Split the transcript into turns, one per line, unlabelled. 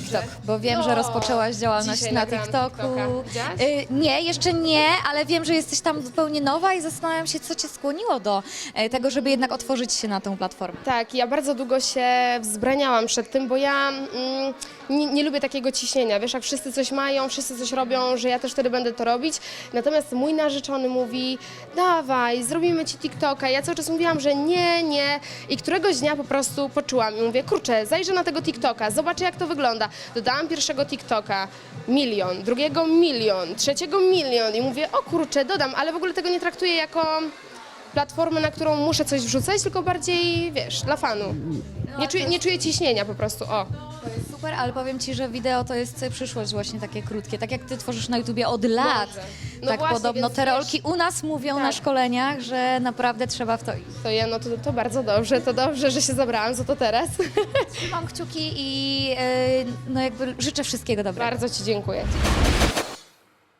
TikTok, bo wiem, że
O,
rozpoczęłaś działalność
dzisiaj
na
nagrałam
TikToku.
TikToka. Widziałaś?
Y, nie, jeszcze nie, ale wiem, że jesteś tam zupełnie nowa i zastanawiam się, co cię skłoniło do e, tego, żeby jednak otworzyć się na tą platformę.
Tak, ja bardzo długo się wzbraniałam przed tym, bo ja mm, nie, nie lubię takiego ciśnienia. Wiesz, jak wszyscy coś mają, wszyscy coś robią, że ja też wtedy będę to robić. Natomiast mój narzeczony mówi, dawaj, zrobimy ci TikToka. Ja cały czas mówiłam, że nie, nie. I któregoś dnia po prostu poczułam i mówię, kurczę, zajrzę na tego TikToka, zobaczę jak to wygląda. Dodałam pierwszego TikToka, milion, drugiego milion, trzeciego milion i mówię, o kurczę, dodam, ale w ogóle tego nie traktuję jako platformę, na którą muszę coś wrzucać, tylko bardziej, wiesz, dla fanu. Nie czuję, nie czuję ciśnienia po prostu, o.
To jest super, ale powiem ci, że wideo to jest przyszłość właśnie takie krótkie. Tak jak ty tworzysz na YouTubie od lat.
No
tak
właśnie,
podobno
więc
te
wiesz-
rolki u nas mówią na
Tak.
szkoleniach, że naprawdę trzeba w to iść.
To ja, no to, to bardzo dobrze, to dobrze, że się zabrałam, co to teraz.
Mam kciuki i e, no jakby życzę wszystkiego dobrego.
bardzo Ci dziękuję.